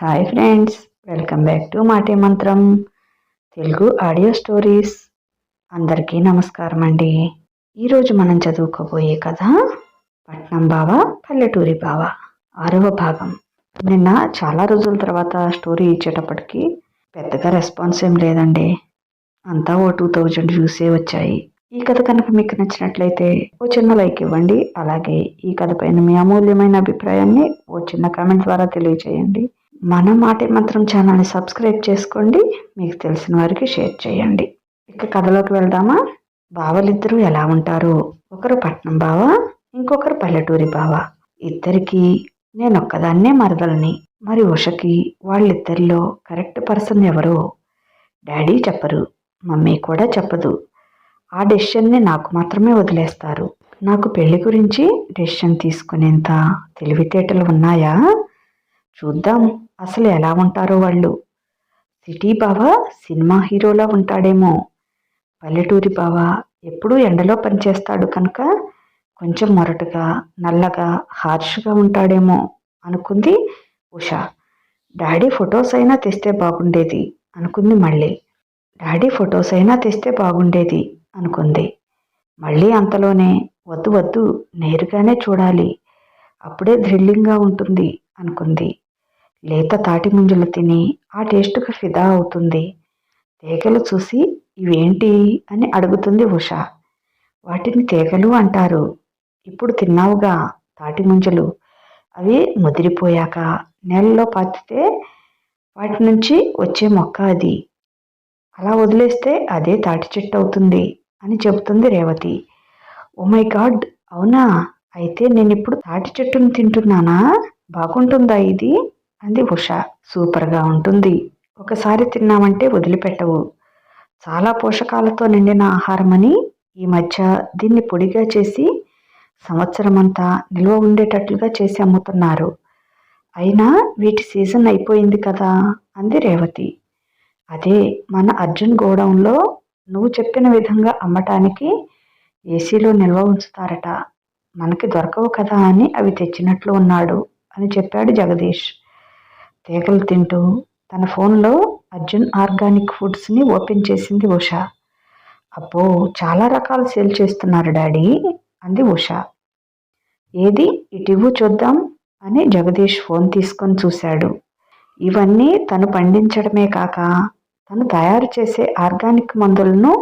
Hi friends welcome back to మాటే మంత్రం Telugu audio stories అందరికీ నమస్కారం అండి. ఈరోజు మనం చదువుకోబోయే కథ పట్నం బావ పల్లెటూరి బావ ఆరవ భాగం. నిన్న చాలా రోజుల తర్వాత స్టోరీ ఇచ్చేటప్పటికి పెద్దగా రెస్పాన్స్ ఏం లేదండి. అంతా ఓ టూ థౌజండ్ వ్యూసే వచ్చాయి. ఈ కథ కనుక మీకు నచ్చినట్లయితే ఓ చిన్న లైక్ ఇవ్వండి. అలాగే ఈ కథ పైన మీ అమూల్యమైన అభిప్రాయాన్ని ఓ చిన్న కామెంట్ ద్వారా తెలియచేయండి. మన మాటే మంత్రం ఛానల్ని సబ్స్క్రైబ్ చేసుకోండి. మీకు తెలిసిన వారికి షేర్ చేయండి. ఇక కథలోకి వెళ్దామా? బావలిద్దరూ ఎలా ఉంటారు? ఒకరు పట్నం బావ ఇంకొకరు పల్లెటూరి బావ. ఇద్దరికి నేను ఒక్కదాన్నే మరదలని. మరి ఉషకి వాళ్ళిద్దరిలో కరెక్ట్ పర్సన్ ఎవరో? డాడీ చెప్పరు మమ్మీ కూడా చెప్పదు. ఆ డెసిషన్ని నాకు మాత్రమే వదిలేస్తారు. నాకు పెళ్ళి గురించి డెసిషన్ తీసుకునేంత తెలివితేటలు ఉన్నాయా? చూద్దాం. అసలు ఎలా ఉంటారో వాళ్ళు? సిటీ బావ సినిమా హీరోలా ఉంటాడేమో. పల్లెటూరి బావ ఎప్పుడూ ఎండలో పనిచేస్తాడు కనుక కొంచెం మొరటుగా నల్లగా హార్ష్గా ఉంటాడేమో అనుకుంది ఉష. డాడీ ఫొటోస్ అయినా తెస్తే బాగుండేది అనుకుంది మళ్ళీ. డాడీ ఫొటోస్ అయినా తెస్తే బాగుండేది అనుకుంది. మళ్ళీ అంతలోనే వద్దు వద్దు నేరుగానే చూడాలి. అప్పుడే థ్రిల్లింగ్గా ఉంటుంది అనుకుంది లేత తాటి ముంజలు తిని ఆ టేస్టుకు ఫిదా అవుతుంది. తీగలు చూసి ఇవేంటి? అని అడుగుతుంది ఉష. వాటిని తీగలు అంటారు. ఇప్పుడు తిన్నావుగా తాటి ముంజలు. అవి ముదిరిపోయాక నేలలో పాతితే వాటి నుంచి వచ్చే మొక్క అది. అలా వదిలేస్తే అదే తాటి చెట్టు అవుతుంది అని చెబుతుంది రేవతి. Oh my God! అవునా? అయితే నేను ఇప్పుడు తాటి చెట్టును తింటున్నానా? బాగుంటుందా ఇది? అంది ఉష. సూపర్గా ఉంటుంది. ఒకసారి తిన్నామంటే వదిలిపెట్టవు. చాలా పోషకాలతో నిండిన ఆహారం అని ఈ మధ్య దీన్ని పొడిగా చేసి సంవత్సరం అంతా నిల్వ ఉండేటట్లుగా చేసి అమ్ముతున్నారు. అయినా వీటి సీజన్ అయిపోయింది కదా? అంది రేవతి. అదే మన అర్జున్ గోడౌన్లో నువ్వు చెప్పిన విధంగా అమ్మటానికి ఏసీలో నిల్వ ఉంచుతారట. మనకి దొరకవు కదా అని అవి తెచ్చినట్లు ఉన్నాడు అని చెప్పాడు జగదీష్. తీగలు తింటూ తన ఫోన్లో అర్జున్ ఆర్గానిక్ ఫుడ్స్ని ఓపెన్ చేసింది ఉష. అబ్బో చాలా రకాలు సేల్ చేస్తున్నారు డాడీ అంది ఉష. ఏది? ఇటివ్వు చూద్దాం అని జగదీష్ ఫోన్ తీసుకొని చూశాడు. ఇవన్నీ తను పండించడమే కాక తను తయారు చేసే ఆర్గానిక్ మందులను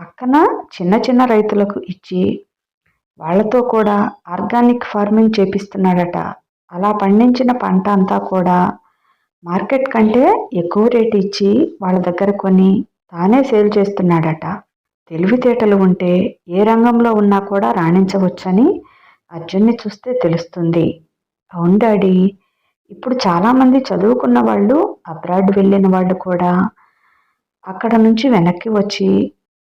పక్కన చిన్న చిన్న రైతులకు ఇచ్చి వాళ్ళతో కూడా ఆర్గానిక్ ఫార్మింగ్ చేపిస్తున్నాడట. అలా పండించిన పంట అంతా కూడా మార్కెట్ కంటే ఎక్కువ రేటు ఇచ్చి వాళ్ళ దగ్గర కొని తానే సేల్ చేస్తున్నాడట. తెలివితేటలు ఉంటే ఏ రంగంలో ఉన్నా కూడా రాణించవచ్చని అర్జున్ని చూస్తే తెలుస్తుంది. అవును డాడీ ఇప్పుడు చాలామంది చదువుకున్న వాళ్ళు అబ్రాడ్ వెళ్ళిన వాళ్ళు కూడా అక్కడ నుంచి వెనక్కి వచ్చి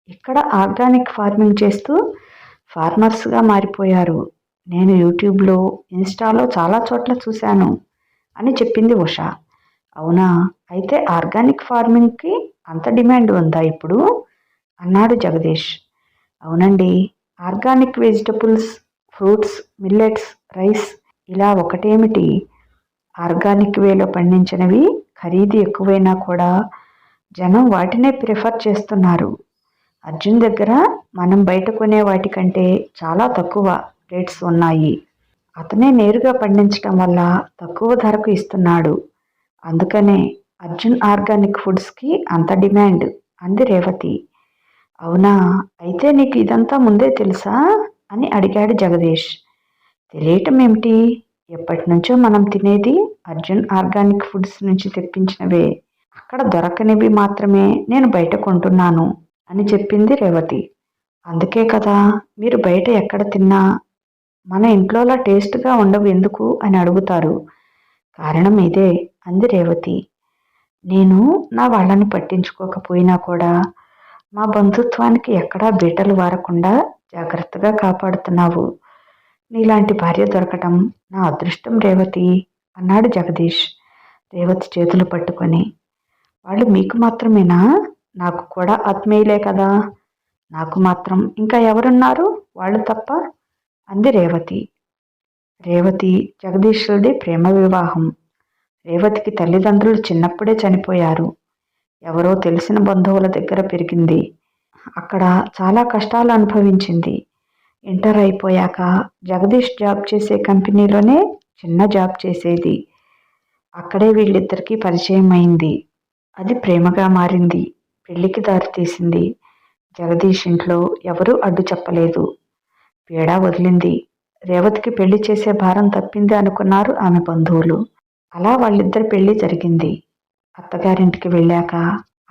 ఇక్కడ ఆర్గానిక్ ఫార్మింగ్ చేస్తూ ఫార్మర్స్గా మారిపోయారు. నేను యూట్యూబ్లో ఇన్స్టాలో చాలా చోట్ల చూశాను అని చెప్పింది ఉష. అవునా? అయితే ఆర్గానిక్ ఫార్మింగ్కి అంత డిమాండ్ ఉందా ఇప్పుడు? అన్నాడు జగదీష్. అవునండి. Organic vegetables fruits millets rice ఇలా ఒకటేమిటి? ఆర్గానిక్ వేలో పండించినవి ఖరీదు ఎక్కువైనా కూడా జనం వాటినే ప్రిఫర్ చేస్తున్నారు. అర్జున్ దగ్గర మనం బయట కొనే వాటికంటే చాలా తక్కువ రేట్స్ ఉన్నాయి. అతనే నేరుగా పండించడం వల్ల తక్కువ ధరకు ఇస్తున్నాడు. అందుకనే అర్జున్ ఆర్గానిక్ ఫుడ్స్కి అంత డిమాండ్. అంది రేవతి. అవునా? అయితే నీకు ఇదంతా ముందే తెలుసా? అని అడిగాడు జగదీష్. తెలియటం ఏమిటి? ఎప్పటి నుంచో మనం తినేది అర్జున్ ఆర్గానిక్ ఫుడ్స్ నుంచి తెప్పించినవే. అక్కడ దొరకనివి మాత్రమే నేను బయట కొంటున్నాను అని చెప్పింది రేవతి. అందుకే కదా మీరు బయట ఎక్కడ తిన్నా మన ఇంట్లోలా టేస్ట్గా ఉండవు ఎందుకు అని అడుగుతారు. కారణం ఇదే. అంది రేవతి. నేను నా వాళ్ళని పట్టించుకోకపోయినా కూడా మా బంధుత్వానికి ఎక్కడా బీటలు వారకుండా జాగ్రత్తగా కాపాడుతున్నావు. నీలాంటి భార్య దొరకటం నా అదృష్టం రేవతి అన్నాడు జగదీష్ రేవతి చేతులు పట్టుకొని. వాళ్ళు మీకు మాత్రమేనా? నాకు కూడా ఆత్మీయులే కదా. నాకు మాత్రం ఇంకా ఎవరున్నారు? వాళ్ళు తప్ప? అంది రేవతి. రేవతి జగదీశ్వరుడి ప్రేమ వివాహం. రేవతికి తల్లిదండ్రులు చిన్నప్పుడే చనిపోయారు. ఎవరో తెలిసిన బంధువుల దగ్గర పెరిగింది. అక్కడ చాలా కష్టాలు అనుభవించింది. ఇంటర్ అయిపోయాక జగదీష్ జాబ్ చేసే కంపెనీలోనే చిన్న జాబ్ చేసేది. అక్కడే వీళ్ళిద్దరికీ పరిచయం అయింది. అది ప్రేమగా మారింది. పెళ్ళికి దారితీసింది జగదీష్ ఇంట్లో ఎవరూ అడ్డు చెప్పలేదు. పీడా వదిలింది. రేవతికి పెళ్ళి చేసే భారం తప్పింది అనుకున్నారు ఆమె బంధువులు. అలా వాళ్ళిద్దరి పెళ్ళి జరిగింది. అత్తగారింటికి వెళ్ళాక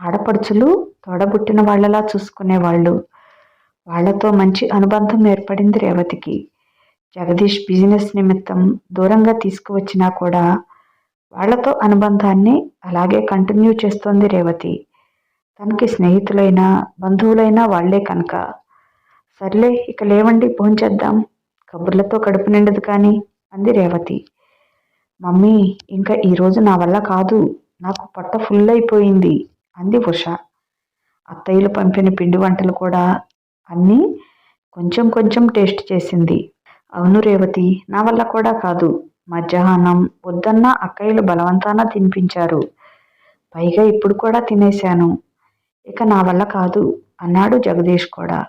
ఆడపడుచులు తోడబుట్టిన వాళ్ళలా చూసుకునేవాళ్ళు. వాళ్ళతో మంచి అనుబంధం ఏర్పడింది రేవతికి. జగదీష్ బిజినెస్ నిమిత్తం దూరంగా తీసుకువచ్చినా కూడా వాళ్ళతో అనుబంధాన్ని అలాగే కంటిన్యూ చేస్తోంది రేవతి. తనకి స్నేహితులైనా బంధువులైనా వాళ్ళే కనుక. సర్లే ఇక లేవండి భోంచేద్దాం. కబుర్లతో కడుపు నిండదు కానీ అంది రేవతి. మమ్మీ ఇంకా ఈరోజు నా వల్ల కాదు. నాకు పొట్ట ఫుల్ అయిపోయింది. అంది ఉష. అత్తయ్యలు పంపిన పిండి వంటలు కూడా అన్నీ కొంచెం కొంచెం టేస్ట్ చేసింది. అవును రేవతి నా వల్ల కూడా కాదు. మధ్యాహ్నం వద్దన్న అక్కయ్యలు బలవంతాన తినిపించారు. పైగా ఇప్పుడు కూడా తినేశాను. ఇక నా వల్ల కాదు అన్నాడు జగదీష్ కూడా.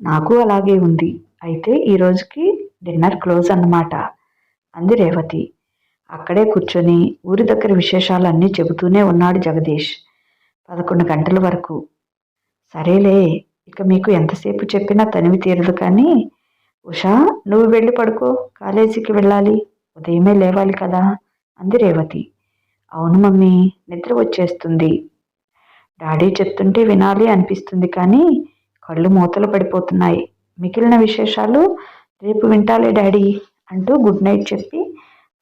నాకు అలాగే ఉంది. అయితే ఈ రోజుకి డిన్నర్ క్లోజ్ అన్నమాట. అంది రేవతి. అక్కడే కూర్చొని ఊరి దగ్గర విశేషాలన్నీ చెబుతూనే ఉన్నాడు జగదీష్. పదకొండు గంటల వరకు. సరేలే ఇక మీకు ఎంతసేపు చెప్పినా తనివి తీరదు కానీ ఉషా నువ్వు వెళ్ళి పడుకో కాలేజీకి వెళ్ళాలి. ఉదయమే లేవాలి కదా? అంది రేవతి. అవును మమ్మీ నిద్ర వచ్చేస్తుంది. డాడీ చెప్తుంటే వినాలి అనిపిస్తుంది కానీ కళ్ళు మూతలు పడిపోతున్నాయి. మిగిలిన విశేషాలు రేపు వింటాలే డాడీ అంటూ గుడ్ నైట్ చెప్పి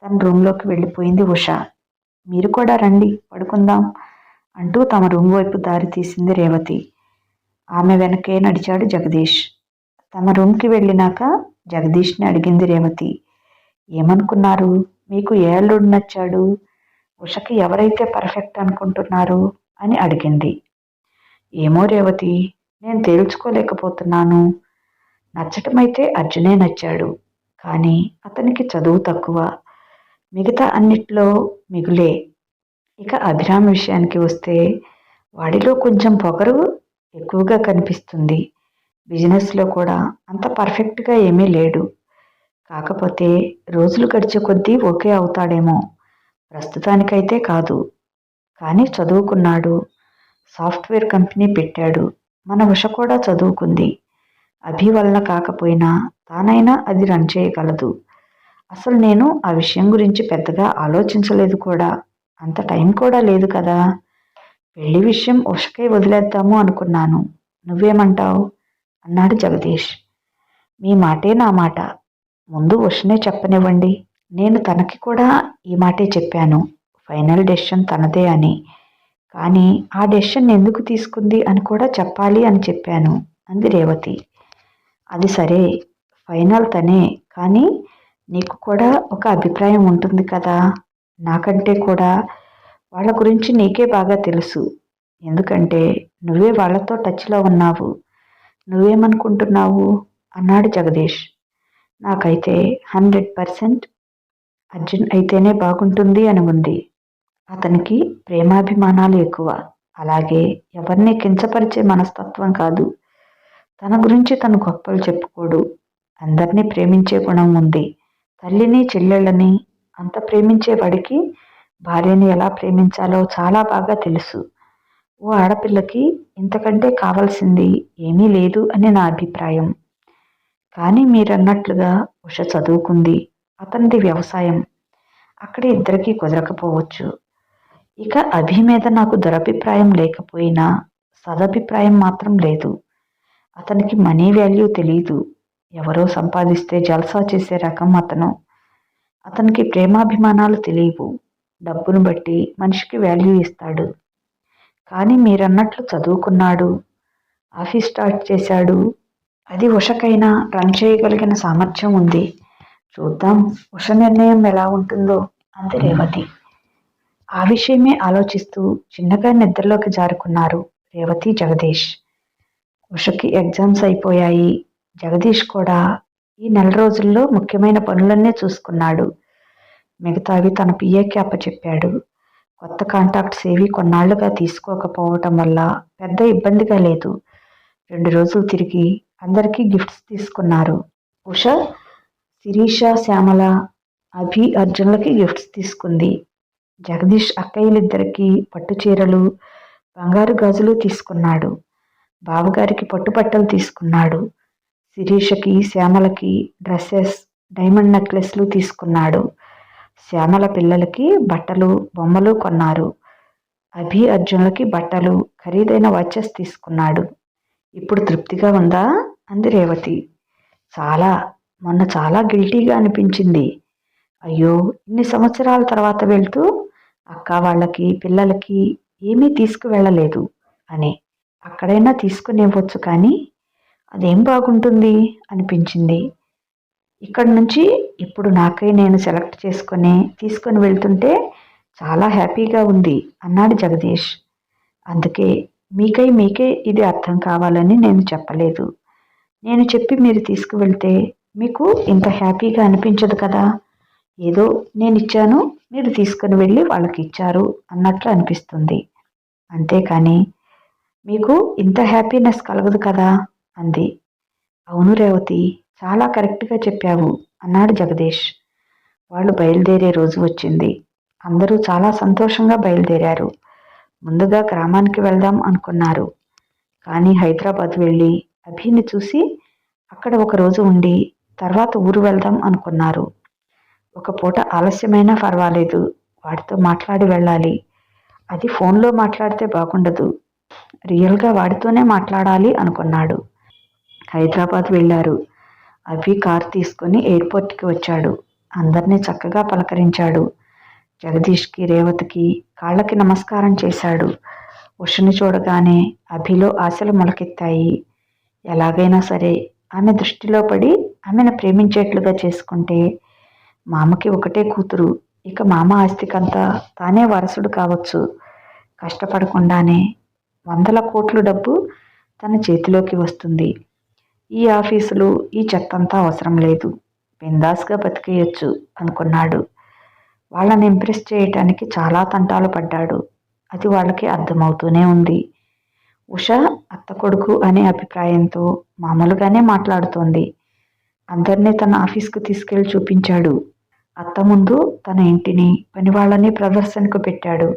తన రూమ్లోకి వెళ్ళిపోయింది ఉష. మీరు కూడా రండి పడుకుందాం అంటూ తమ రూమ్ వైపు దారి తీసింది రేవతి. ఆమె వెనకే నడిచాడు జగదీష్. తమ రూమ్కి వెళ్ళినాక జగదీష్ని అడిగింది రేవతి. ఏమనుకున్నారు? మీకు ఏ అల్లుడు నచ్చాడు? ఉషకి ఎవరైతే పర్ఫెక్ట్ అనుకుంటున్నారు అని అడిగింది. ఏమో రేవతి నేను తేల్చుకోలేకపోతున్నాను. నచ్చటమైతే అర్జునే నచ్చాడు. కానీ అతనికి చదువు తక్కువ. మిగతా అన్నిట్లో మిగులే. ఇక అభిరామ్ విషయానికి వస్తే వాడిలో కొంచెం పొగరు ఎక్కువగా కనిపిస్తుంది. బిజినెస్లో కూడా అంత పర్ఫెక్ట్గా ఏమీ లేడు. కాకపోతే రోజులు గడిచే కొద్దీ ఓకే అవుతాడేమో. ప్రస్తుతానికైతే కాదు. కానీ చదువుకున్నాడు. సాఫ్ట్వేర్ కంపెనీ పెట్టాడు. మన ఉష కూడా చదువుకుంది. అభి వల్ల కాకపోయినా తానైనా అది రన్ చేయగలదు. అసలు నేను ఆ విషయం గురించి పెద్దగా ఆలోచించలేదు కూడా. అంత టైం కూడా లేదు కదా. పెళ్ళి విషయం ఉషకై వదిలేద్దాము అనుకున్నాను. నువ్వేమంటావు? అన్నాడు జగదీష్. మీ మాటే నా మాట. ముందు ఉషనే చెప్పనివ్వండి. నేను తనకి కూడా ఈ మాటే చెప్పాను. ఫైనల్ డెసిషన్ తనదే అని. కానీ ఆ డెసిషన్ ఎందుకు తీసుకుంది అని కూడా చెప్పాలి అని చెప్పాను అంది రేవతి. అది సరే. ఫైనల్ తనే. కానీ నీకు కూడా ఒక అభిప్రాయం ఉంటుంది కదా? నాకంటే కూడా వాళ్ళ గురించి నీకే బాగా తెలుసు. ఎందుకంటే నువ్వే వాళ్ళతో టచ్లో ఉన్నావు. నువ్వేమనుకుంటున్నావు? అన్నాడు జగదీష్. నాకైతే హండ్రెడ్ పర్సెంట్ అర్జున్ అయితేనే బాగుంటుంది అని ఉంది అతనికి ప్రేమాభిమానాలు ఎక్కువ. అలాగే ఎవరిని కించపరిచే మనస్తత్వం కాదు. తన గురించి తను గొప్పలు చెప్పుకోడు. అందరినీ ప్రేమించే గుణం ఉంది. తల్లిని చెల్లెళ్ళని అంత ప్రేమించేవాడికి భార్యని ఎలా ప్రేమించాలో చాలా బాగా తెలుసు. ఓ ఆడపిల్లకి ఇంతకంటే కావాల్సింది ఏమీ లేదు అని నా అభిప్రాయం. కానీ మీరన్నట్లుగా ఉష చదువుకుంది. అతనిది వ్యవసాయం. అక్కడ ఇద్దరికీ కుదరకపోవచ్చు. ఇక అభి మీద నాకు దురభిప్రాయం లేకపోయినా సదభిప్రాయం మాత్రం లేదు. అతనికి మనీ వాల్యూ తెలియదు ఎవరో సంపాదిస్తే జల్సా చేసే రకం అతను. అతనికి ప్రేమాభిమానాలు తెలియవు. డబ్బును బట్టి మనిషికి వాల్యూ ఇస్తాడు. కానీ మీరన్నట్లు చదువుకున్నాడు. ఆఫీస్ స్టార్ట్ చేశాడు. అది ఉషకైనా రన్ చేయగలిగిన సామర్థ్యం ఉంది. చూద్దాం ఉష నిర్ణయం ఎలా ఉంటుందో అంది రేవతి. ఆ విషయమే ఆలోచిస్తూ చిన్నగా నిద్రలోకి జారుకున్నారు రేవతి జగదీష్. ఉషకి ఎగ్జామ్స్ అయిపోయాయి. జగదీష్ కూడా ఈ నెల రోజుల్లో ముఖ్యమైన పనులన్నీ చూసుకున్నాడు. మిగతావి తన పిఏకి అప్పచెప్పాడు. కొత్త కాంటాక్ట్స్ ఏవి కొన్నాళ్ళుగా తీసుకోకపోవటం వల్ల పెద్ద ఇబ్బందిగా లేదు. రెండు రోజులు తిరిగి అందరికీ గిఫ్ట్స్ తీసుకున్నారు. ఉష శిరీష శ్యామల అభి అర్జున్లకి గిఫ్ట్స్ తీసుకుంది. జగదీష్ అక్కయ్యలిద్దరికీ పట్టు చీరలు బంగారు గాజులు తీసుకున్నాడు. బావగారికి పట్టుబట్టలు తీసుకున్నాడు. శిరీషకి శ్యామలకి డ్రెస్సెస్ డైమండ్ నెక్లెస్లు తీసుకున్నాడు. శ్యామల పిల్లలకి బట్టలు బొమ్మలు కొన్నారు. అభి అర్జునులకి బట్టలు ఖరీదైన వాచెస్ తీసుకున్నాడు. ఇప్పుడు తృప్తిగా ఉందా? అంది రేవతి. చాలా. మొన్న చాలా గిల్టీగా అనిపించింది. అయ్యో ఇన్ని సంవత్సరాల తర్వాత వెళ్తూ అక్క వాళ్ళకి పిల్లలకి ఏమీ తీసుకువెళ్ళలేదు అని. అక్కడైనా తీసుకునివ్వచ్చు కానీ అదేం బాగుంటుంది? అనిపించింది. ఇక్కడ నుంచి ఇప్పుడు నాకై నేను సెలెక్ట్ చేసుకొని తీసుకొని వెళ్తుంటే చాలా హ్యాపీగా ఉంది అన్నాడు జగదీష్. అందుకే మీకై మీకే ఇది అర్థం కావాలని నేను చెప్పలేదు. నేను చెప్పి మీరు తీసుకువెళ్తే మీకు ఇంత హ్యాపీగా అనిపించదు కదా? ఏదో నేను ఇచ్చాను మీరు తీసుకుని వెళ్ళి వాళ్ళకి ఇచ్చారు అన్నట్లు అనిపిస్తుంది. అంతేకాని మీకు ఇంత హ్యాపీనెస్ కలగదు కదా? అంది. అవును రేవతి చాలా కరెక్ట్గా చెప్పావు అన్నాడు జగదీష్. వాళ్ళు బయలుదేరే రోజు వచ్చింది. అందరూ చాలా సంతోషంగా బయలుదేరారు. ముందుగా గ్రామానికి వెళ్దాం అనుకున్నారు. కానీ హైదరాబాద్ వెళ్ళి అభిని చూసి అక్కడ ఒక రోజు ఉండి తర్వాత ఊరు వెళ్దాం అనుకున్నారు. ఒక పూట ఆలస్యమైనా పర్వాలేదు వాడితో మాట్లాడి వెళ్ళాలి. అది ఫోన్లో మాట్లాడితే బాగుండదు. రియల్గా వాడితోనే మాట్లాడాలి అనుకున్నాడు. హైదరాబాద్ వెళ్ళారు. అవి కార్ తీసుకొని ఎయిర్పోర్ట్కి వచ్చాడు. అందరినీ చక్కగా పలకరించాడు. జగదీష్కి రేవతికి కాళ్ళకి నమస్కారం చేశాడు. ఉషని చూడగానే అభిలో ఆశలు మొలకెత్తాయి. ఎలాగైనా సరే ఆమె దృష్టిలో పడి ఆమెను ప్రేమించేట్లుగా చేసుకుంటే మామకి ఒకటే కూతురు. ఇక మామ ఆస్తికంతా తానే వారసుడు కావచ్చు. కష్టపడకుండానే వందల కోట్ల డబ్బు తన చేతిలోకి వస్తుంది. ఈ ఆఫీసులు ఈ చెత్తంతా అవసరం లేదు. బిందాస్గా బతికేయచ్చు అనుకున్నాడు. వాళ్ళని ఇంప్రెస్ చేయటానికి చాలా తంటాలు పడ్డాడు. అది వాళ్ళకి అర్థమవుతూనే ఉంది. ఉష అత్త కొడుకు అనే అభిప్రాయంతో మామూలుగానే మాట్లాడుతోంది. అందరినీ తన ఆఫీస్కు తీసుకెళ్ళి చూపించాడు. అత్త ముందు తన ఇంటిని పనివాళ్ళని ప్రదర్శనకు పెట్టాడు.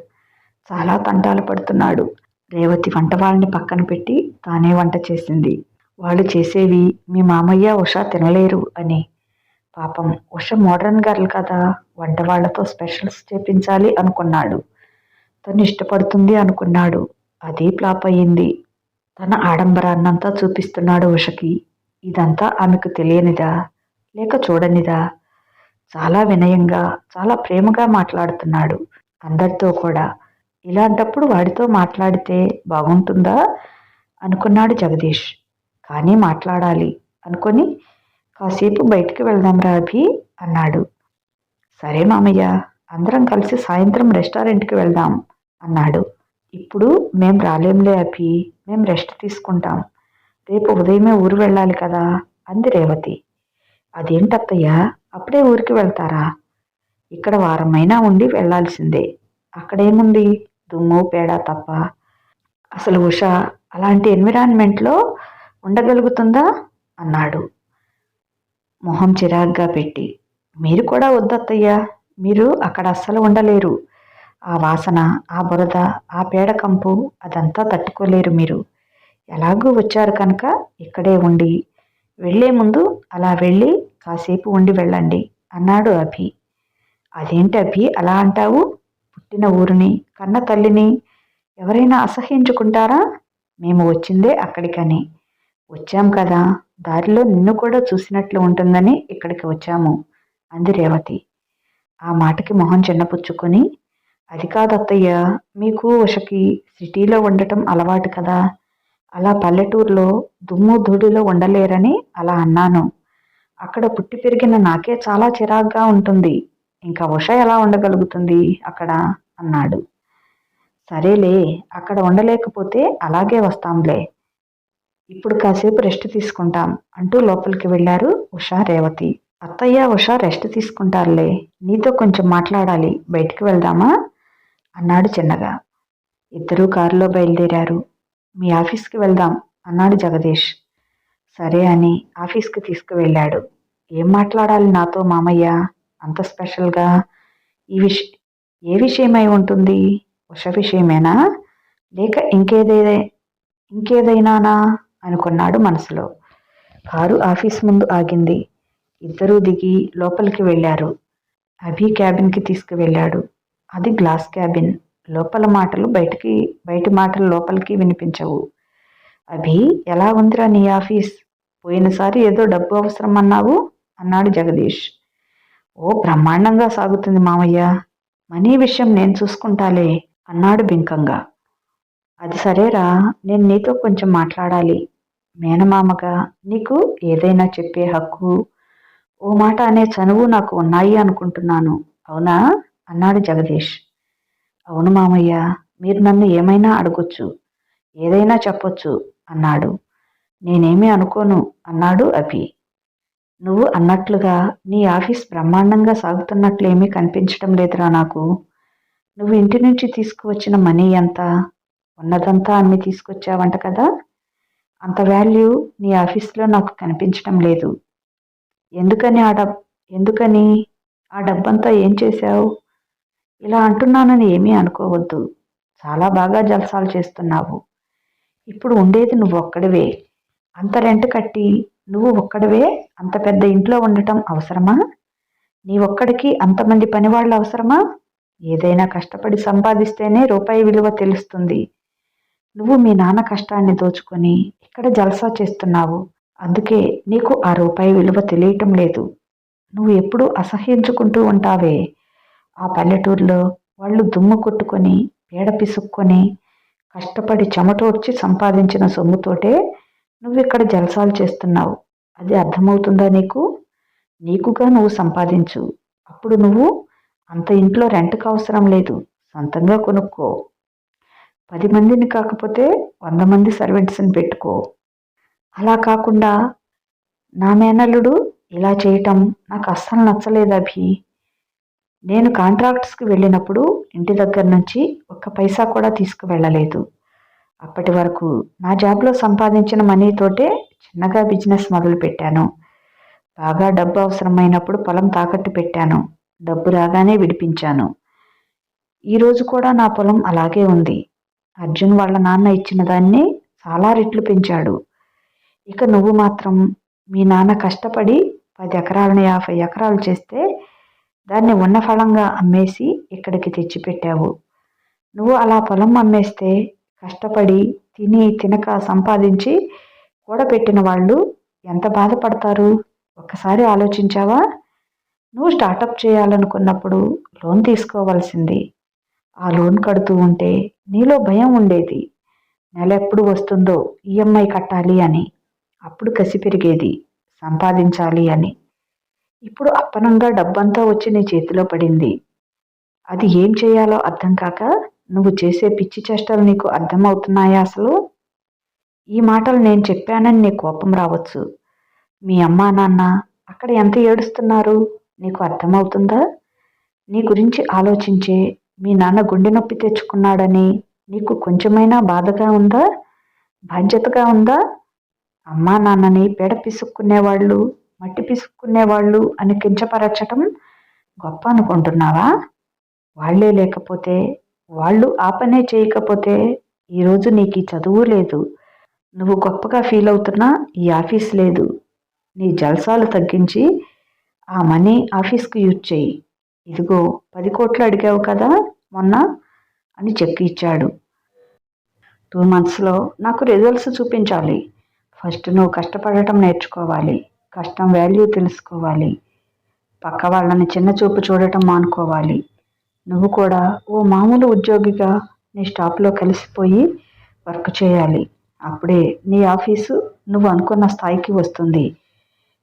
చాలా తంటాలు పడుతున్నాడు. రేవతి వంట వాళ్ళని పక్కన పెట్టి తానే వంట చేసింది. వాళ్ళు చేసేవి మీ మామయ్య ఉష తినలేరు అని. పాపం ఉష మోడర్న్ గర్ల్ కదా వంట వాళ్ళతో స్పెషల్స్ చేపించాలి అనుకున్నాడు. తను ఇష్టపడుతుంది అనుకున్నాడు. అది ఫ్లాప్ అయ్యింది. తన ఆడంబరాన్నంతా చూపిస్తున్నాడు ఉషకి. ఇదంతా ఆమెకు తెలియనిదా? లేక చూడనిదా? చాలా వినయంగా చాలా ప్రేమగా మాట్లాడుతున్నాడు అందరితో కూడా. ఇలాంటప్పుడు వాడితో మాట్లాడితే బాగుంటుందా? అనుకున్నాడు జగదీష్. కానీ మాట్లాడాలి అనుకొని కాసేపు బయటికి వెళ్దాం రాభి అన్నాడు. సరే మామయ్య అందరం కలిసి సాయంత్రం రెస్టారెంట్కి వెళ్దాం అన్నాడు. ఇప్పుడు మేం రాలేంలే అభి మేం రెస్ట్ తీసుకుంటాం. రేపు ఉదయమే ఊరు వెళ్ళాలి కదా అంది రేవతి. అదేంటత్తయ్యా అప్పుడే ఊరికి వెళ్తారా? ఇక్కడ వారమైనా ఉండి వెళ్ళాల్సిందే అక్కడేముంది? దుమ్ము పేడ తప్ప. అసలు ఉష అలాంటి ఎన్విరాన్మెంట్లో ఉండగలుగుతుందా? అన్నాడు. మొహం చిరాగ్గా పెట్టి. మీరు కూడా వద్దత్తయ్యా. మీరు అక్కడ అస్సలు ఉండలేరు. ఆ వాసన ఆ బురద ఆ పేడకంపు అదంతా తట్టుకోలేరు మీరు. ఎలాగూ వచ్చారు కనుక ఇక్కడే ఉండి. వెళ్ళే ముందు అలా వెళ్ళి కాసేపు ఉండి వెళ్ళండి అన్నాడు అభి. అదేంటి అభి? అలా అంటావు? పుట్టిన ఊరిని కన్న తల్లిని ఎవరైనా అసహ్యించుకుంటారా? మేము వచ్చిందే అక్కడికని. వచ్చాం కదా. దారిలో నిన్ను కూడా చూసినట్లు ఉంటుందని ఇక్కడికి వచ్చాము. అంది రేవతి. ఆ మాటకి మొహం చిన్నపుచ్చుకొని అది కాదత్తయ్య మీకు ఉషకి సిటీలో ఉండటం అలవాటు కదా. అలా పల్లెటూరులో దుమ్ము ధూళిలో ఉండలేరని అలా అన్నాను. అక్కడ పుట్టి పెరిగిన నాకే చాలా చిరాగ్గా ఉంటుంది. ఇంకా ఉష ఎలా ఉండగలుగుతుంది అక్కడ? అన్నాడు. సరేలే అక్కడ ఉండలేకపోతే అలాగే వస్తాంలే ఇప్పుడు కాసేపు రెస్ట్ తీసుకుంటాం అంటూ లోపలికి వెళ్ళారు ఉషా రేవతి. అత్తయ్య ఉషా రెస్ట్ తీసుకుంటారులే. నీతో కొంచెం మాట్లాడాలి. బయటికి వెళ్దామా? అన్నాడు చిన్నగా. ఇద్దరూ కారులో బయలుదేరారు. మీ ఆఫీస్కి వెళ్దాం అన్నాడు జగదీష్. సరే అని ఆఫీస్కి తీసుకువెళ్ళాడు. ఏం మాట్లాడాలి నాతో మామయ్య? అంత స్పెషల్గా? ఈ విష ఏ విషయమై ఉంటుంది? ఉష విషయమేనా? లేక ఇంకేదే ఇంకేదైనానా? అనుకున్నాడు మనసులో. కారు ఆఫీస్ ముందు ఆగింది. ఇద్దరూ దిగి లోపలికి వెళ్ళారు. అభి క్యాబిన్కి తీసుకువెళ్ళాడు. అది గ్లాస్ క్యాబిన్. లోపల మాటలు బయటికి బయటి మాటలు లోపలికి వినిపించవు. అభి ఎలా ఉందిరా నీ ఆఫీస్? పోయినసారి ఏదో డబ్బు అవసరం అన్నావు అన్నాడు జగదీష్. ఓ బ్రహ్మాండంగా సాగుతుంది మామయ్య. మనీ విషయం నేను చూసుకుంటాలే అన్నాడు బింకంగా. అది సరేరా నేను నీతో కొంచెం మాట్లాడాలి. మేనమామగా నీకు ఏదైనా చెప్పే హక్కు ఓ మాట అనే చనువు నాకు ఉన్నాయి అనుకుంటున్నాను. అవునా? అన్నాడు జగదీష్. అవును మామయ్య మీరు నన్ను ఏమైనా అడగొచ్చు ఏదైనా చెప్పొచ్చు అన్నాడు. నేనేమీ అనుకోను అన్నాడు అభి. నువ్వు అన్నట్లుగా నీ ఆఫీస్ బ్రహ్మాండంగా సాగుతున్నట్లేమీ కనిపించడం లేదురా నాకు. నువ్వు ఇంటి నుంచి తీసుకువచ్చిన మనీ ఎంత? ఉన్నదంతా అన్ని తీసుకొచ్చావంట కదా? అంత వాల్యూ నీ ఆఫీస్లో నాకు కనిపించడం లేదు. ఎందుకని ఆ డబ్ ఎందుకని ఆ డబ్బంతా ఏం చేశావు? ఇలా అంటున్నానని ఏమీ అనుకోవద్దు. చాలా బాగా జలసాలు చేస్తున్నావు. ఇప్పుడు ఉండేది నువ్వు ఒక్కడివే. అంత రెంట్ కట్టి నువ్వు ఒక్కడివే? అంత పెద్ద ఇంట్లో ఉండటం అవసరమా? నీ ఒక్కడికి అంతమంది పనివాళ్ళు అవసరమా? ఏదైనా కష్టపడి సంపాదిస్తేనే రూపాయి విలువ తెలుస్తుంది. నువ్వు మీ నాన్న కష్టాన్ని దోచుకొని ఇక్కడ జలసా చేస్తున్నావు. అందుకే నీకు ఆ రూపాయి విలువ తెలియటం లేదు. నువ్వు ఎప్పుడూ అసహ్యించుకుంటూ ఉంటావే. ఆ పల్లెటూరులో వాళ్ళు దుమ్ము కొట్టుకొని పేడ పిసుక్కొని కష్టపడి చెమటోడ్చి సంపాదించిన సొమ్ముతోటే నువ్వు ఇక్కడ జలసాలు చేస్తున్నావు. అది అర్థమవుతుందా నీకు? నీకుగా నువ్వు సంపాదించు. అప్పుడు నువ్వు అంత ఇంట్లో రెంట్కి అవసరం లేదు. సొంతంగా కొనుక్కో. పది మందిని కాకపోతే వంద మంది సర్వెంట్స్ని పెట్టుకో. అలా కాకుండా నా మేనల్లుడు ఇలా చేయటం నాకు అస్సలు నచ్చలేదు అభి. నేను కాంట్రాక్ట్స్కి వెళ్ళినప్పుడు ఇంటి దగ్గర నుంచి ఒక్క పైసా కూడా తీసుకువెళ్ళలేదు. అప్పటి వరకు నా జాబ్లో సంపాదించిన మనీతోటే చిన్నగా బిజినెస్ మొదలుపెట్టాను బాగా డబ్బు అవసరమైనప్పుడు పొలం తాకట్టు పెట్టాను. డబ్బు రాగానే విడిపించాను. ఈరోజు కూడా నా పొలం అలాగే ఉంది. అర్జున్ వాళ్ళ నాన్న ఇచ్చిన దాన్ని చాలా రెట్లు పెంచాడు. ఇక నువ్వు మాత్రం మీ నాన్న కష్టపడి పది ఎకరాలను యాభై ఎకరాలు చేస్తే దాన్ని ఉన్న ఫలంగా అమ్మేసి ఇక్కడికి తెచ్చిపెట్టావు. నువ్వు అలా పొలం అమ్మేస్తే కష్టపడి తిని తినక సంపాదించి కూడబెట్టిన వాళ్ళు ఎంత బాధపడతారు? ఒక్కసారి ఆలోచించావా? నువ్వు స్టార్టప్ చేయాలనుకున్నప్పుడు లోన్ తీసుకోవాల్సింది. ఆ లోన్ కడుతూ ఉంటే నీలో భయం ఉండేది. నెల ఎప్పుడు వస్తుందో ఈఎంఐ కట్టాలి అని అప్పుడు కసి పెరిగేది. సంపాదించాలి అని. ఇప్పుడు అప్పనంగా డబ్బంతా వచ్చి నీ చేతిలో పడింది. అది ఏం చేయాలో అర్థం కాక నువ్వు చేసే పిచ్చి చేష్టలు నీకు అర్థమవుతున్నాయా అసలు? ఈ మాటలు నేను చెప్పానని నీ కోపం రావచ్చు. మీ అమ్మా నాన్న అక్కడ ఎంత ఏడుస్తున్నారు? నీకు అర్థమవుతుందా? నీ గురించి ఆలోచించే మీ నాన్న గుండె నొప్పి తెచ్చుకున్నాడని నీకు కొంచెమైనా బాధగా ఉందా? బాధ్యతగా ఉందా? అమ్మా నాన్నని పేడ పిసుక్కునేవాళ్ళు మట్టి పిసుక్కునేవాళ్ళు అని కించపరచటం గొప్ప అనుకుంటున్నావా? వాళ్ళే లేకపోతే వాళ్ళు ఆ పనే చేయకపోతే ఈరోజు నీకు ఈ చదువు లేదు. నువ్వు గొప్పగా ఫీల్ అవుతున్నా ఈ ఆఫీస్ లేదు. నీ జల్సాలు తగ్గించి ఆ మనీ ఆఫీస్కి యూజ్ చేయి ఇదిగో పది కోట్లు అడిగావు కదా మొన్న అని చెక్ ఇచ్చాడు. టూ మంత్స్లో నాకు రిజల్ట్స్ చూపించాలి. ఫస్ట్ నువ్వు కష్టపడటం నేర్చుకోవాలి. కష్టం వాల్యూ తెలుసుకోవాలి. పక్క వాళ్ళని చిన్న చూపు చూడటం మానుకోవాలి. నువ్వు కూడా ఓ మామూలు ఉద్యోగిగా నీ స్టాప్లో కలిసిపోయి వర్క్ చేయాలి. అప్పుడే నీ ఆఫీసు నువ్వు అనుకున్న స్థాయికి వస్తుంది.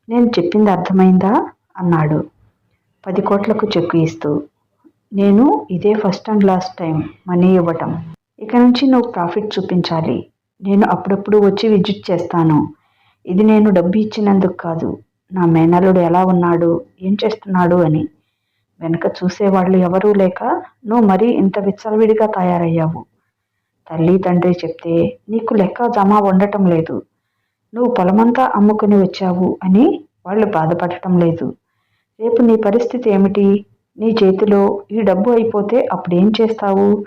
నేను చెప్పింది అర్థమైందా? అన్నాడు. పది కోట్లకు చెక్కు ఇస్తూ నేను ఇదే first and last time money ఇవ్వటం. ఇక నుంచి నువ్వు ప్రాఫిట్ చూపించాలి. నేను అప్పుడప్పుడు వచ్చి విజిట్ చేస్తాను. ఇది నేను డబ్బు ఇచ్చినందుకు కాదు. నా మేనల్లుడు ఎలా ఉన్నాడు? ఏం చేస్తున్నాడు? అని. వెనక చూసేవాళ్ళు ఎవరూ లేక నువ్వు మరీ ఇంత విచ్చలవిడిగా తయారయ్యావు. తల్లి తండ్రి చెప్తే నీకు లెక్క జమ ఉండటం లేదు. నువ్వు పొలమంతా అమ్ముకుని వచ్చావు అని వాళ్ళు బాధపడటం లేదు. రేపు నీ పరిస్థితి ఏమిటి? నీ చేతిలో ఈ డబ్బు అయిపోతే అప్పుడేం చేస్తావు?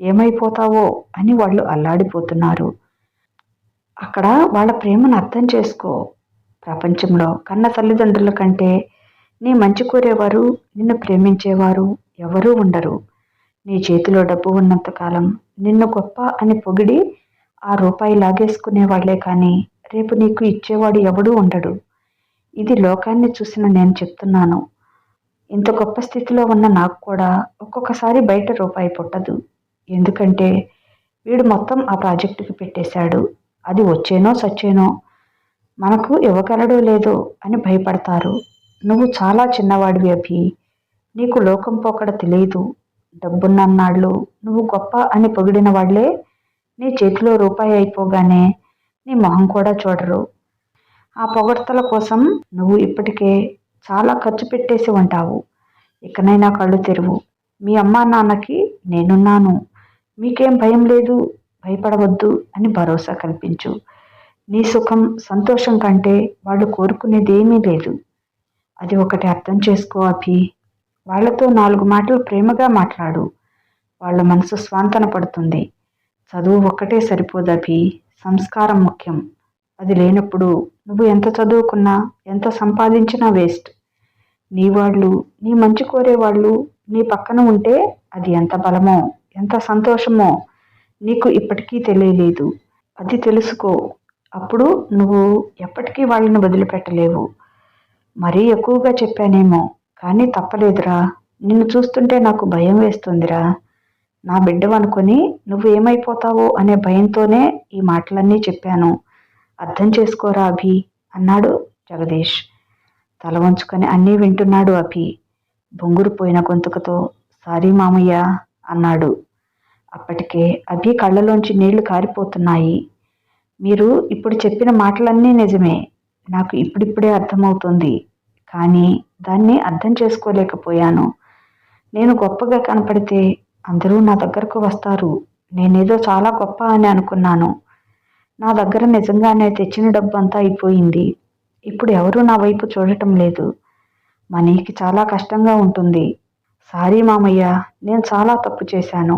ఏమైపోతావో అని వాళ్ళు అల్లాడిపోతున్నారు. అక్కడ వాళ్ళ ప్రేమను అర్థం చేసుకో. ప్రపంచంలో కన్న తల్లిదండ్రుల కంటే నీ మంచి కోరేవారు నిన్ను ప్రేమించేవారు ఎవరూ ఉండరు. నీ చేతిలో డబ్బు ఉన్నంతకాలం నిన్ను గొప్ప అని పొగిడి ఆ రూపాయి లాగేసుకునే వాళ్ళే కానీ రేపు నీకు ఇచ్చేవాడు ఎవడూ ఉండడు. ఇది లోకాన్ని చూసిన నేను చెప్తున్నాను. ఇంత గొప్ప స్థితిలో ఉన్న నాకు కూడా ఒక్కొక్కసారి బయట రూపాయి పుట్టదు. ఎందుకంటే వీడు మొత్తం ఆ ప్రాజెక్టుకి పెట్టేశాడు. అది వచ్చేనో సచ్చేనో మనకు ఇవ్వగలడో లేదో అని భయపడతారు. నువ్వు చాలా చిన్నవాడివి అభి. నీకు లోకం పోకడ తెలియదు. డబ్బున్నన్నాళ్ళు నువ్వు గొప్ప అని పొగిడిన వాళ్ళే నీ చేతిలో రూపాయి అయిపోగానే నీ మొహం కూడా చూడరు. ఆ పొగడ్తల కోసం నువ్వు ఇప్పటికే చాలా ఖర్చు పెట్టేసి ఉంటావు. ఇకనైనా కళ్ళు తెరువు. మీ అమ్మా నాన్నకి నేనున్నాను. మీకేం భయం లేదు భయపడవద్దు అని భరోసా కల్పించు. నీ సుఖం సంతోషం కంటే వాళ్ళు కోరుకునేదేమీ లేదు. అది ఒకటి అర్థం చేసుకో అభి. వాళ్ళతో నాలుగు మాటలు ప్రేమగా మాట్లాడు. వాళ్ళ మనసు స్వాంతన పడుతుంది. చదువు ఒక్కటే సరిపోదు అభి. సంస్కారం ముఖ్యం. అది లేనప్పుడు నువ్వు ఎంత చదువుకున్నా ఎంత సంపాదించినా వేస్ట్. నీ వాళ్ళు నీ మంచి కోరేవాళ్ళు నీ పక్కన ఉంటే అది ఎంత బలమో ఎంత సంతోషమో నీకు ఇప్పటికీ తెలియలేదు. అది తెలుసుకో. అప్పుడు నువ్వు ఎప్పటికీ వాళ్ళని వదిలిపెట్టలేవు. మరీ ఎక్కువగా చెప్పానేమో కానీ తప్పలేదురా. నిన్ను చూస్తుంటే నాకు భయం వేస్తుందిరా. నా బిడ్డవనుకొని నువ్వు ఏమైపోతావో అనే భయంతోనే ఈ మాటలన్నీ చెప్పాను. అర్థం చేసుకోరా అభి? అన్నాడు జగదీష్. తల వంచుకొని అన్నీ వింటున్నాడు అభి. బొంగురుపోయిన గొంతుకతో సారీ మామయ్య అన్నాడు. అప్పటికే అభి కళ్ళలోంచి నీళ్ళు కారిపోతున్నాయి. మీరు ఇప్పుడు చెప్పిన మాటలన్నీ నిజమే. నాకు ఇప్పుడిప్పుడే అర్థమవుతుంది. కానీ దాన్ని అర్థం చేసుకోలేకపోయాను. నేను గొప్పగా కనపడితే అందరూ నా దగ్గరకు వస్తారు. నేనేదో చాలా గొప్ప అని అనుకున్నాను. నా దగ్గర నిజంగానే తెచ్చిన డబ్బు అంతా అయిపోయింది. ఇప్పుడు ఎవరూ నా వైపు చూడటం లేదు. మనీకి చాలా కష్టంగా ఉంటుంది. సారీ మామయ్య నేను చాలా తప్పు చేశాను.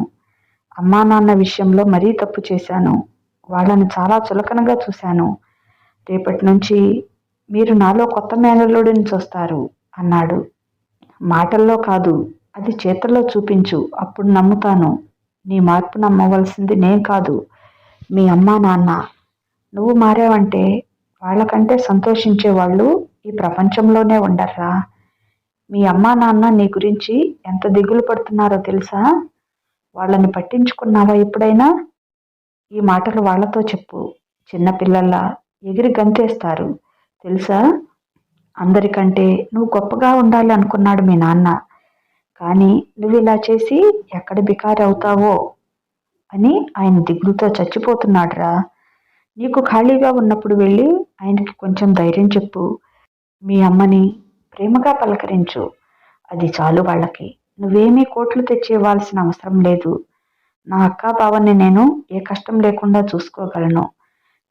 అమ్మా నాన్న విషయంలో మరీ తప్పు చేశాను. వాళ్ళని చాలా చులకనగా చూశాను. రేపటి నుంచి మీరు నాలో కొత్త మేనల్లుడిని చూస్తారు అన్నాడు. మాటల్లో కాదు అది చేతల్లో చూపించు అప్పుడు నమ్ముతాను. నీ మార్పు నమ్మవలసింది నేను కాదు. మీ అమ్మా నాన్న. నువ్వు మారావంటే వాళ్ళకంటే సంతోషించే వాళ్ళు ఈ ప్రపంచంలోనే ఉండర్రా. మీ అమ్మా నాన్న నీ గురించి ఎంత దిగులు పడుతున్నారో తెలుసా? వాళ్ళని పట్టించుకున్నావా ఎప్పుడైనా? ఈ మాటలు వాళ్ళతో చెప్పు. చిన్నపిల్లల్లా ఎగిరి గంతేస్తారు. తెలుసా? అందరికంటే నువ్వు గొప్పగా ఉండాలి అనుకున్నాడు మీ నాన్న. కానీ నువ్వు ఇలా చేసి ఎక్కడ బికారి అవుతావో అని ఆయన దిగులుతో చచ్చిపోతున్నాడురా. నీకు ఖాళీగా ఉన్నప్పుడు వెళ్ళి ఆయనకి కొంచెం ధైర్యం చెప్పు. మీ అమ్మని ప్రేమగా పలకరించు. అది చాలు వాళ్ళకి. నువ్వేమీ కోట్లు తెచ్చి ఇవ్వాల్సిన అవసరం లేదు. నా అక్క బావని నేను ఏ కష్టం లేకుండా చూసుకోగలను.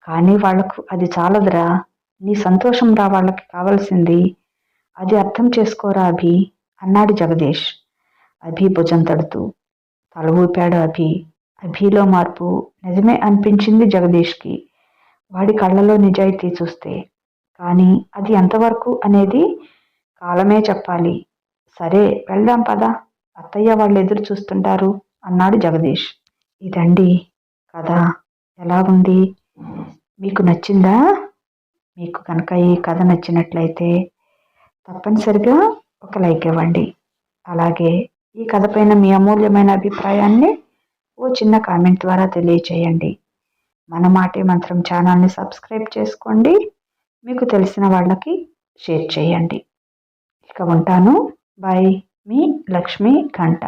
కానీ వాళ్ళకు అది చాలదురా. నీ సంతోషం రా వాళ్ళకి కావాల్సింది. అది అర్థం చేసుకోరా అభి? అన్నాడు జగదీష్. అభి భుజం తడుతూ. తల ఊపాడు అభి. అభిలో మార్పు నిజమే అనిపించింది జగదీష్కి. వాడి కళ్ళలో నిజాయితీ చూస్తే. కానీ అది ఎంతవరకు అనేది కాలమే చెప్పాలి. సరే వెళ్దాం పదా. అత్తయ్య వాళ్ళు ఎదురు చూస్తుంటారు అన్నాడు జగదీష్. ఇదండి కథ. ఎలా ఉంది? మీకు నచ్చిందా? మీకు కనుక ఈ కథ నచ్చినట్లయితే తప్పనిసరిగా ఒక లైక్ ఇవ్వండి. అలాగే ఈ కథ పైన మీ అమూల్యమైన అభిప్రాయాన్ని ఓ చిన్న కామెంట్ ద్వారా తెలియచేయండి. మన మాటే మంత్రం ఛానల్ని సబ్స్క్రైబ్ చేసుకోండి. మీకు తెలిసిన వాళ్ళకి షేర్ చేయండి. ఇక ఉంటాను. బాయ్ మీ లక్ష్మీ గంట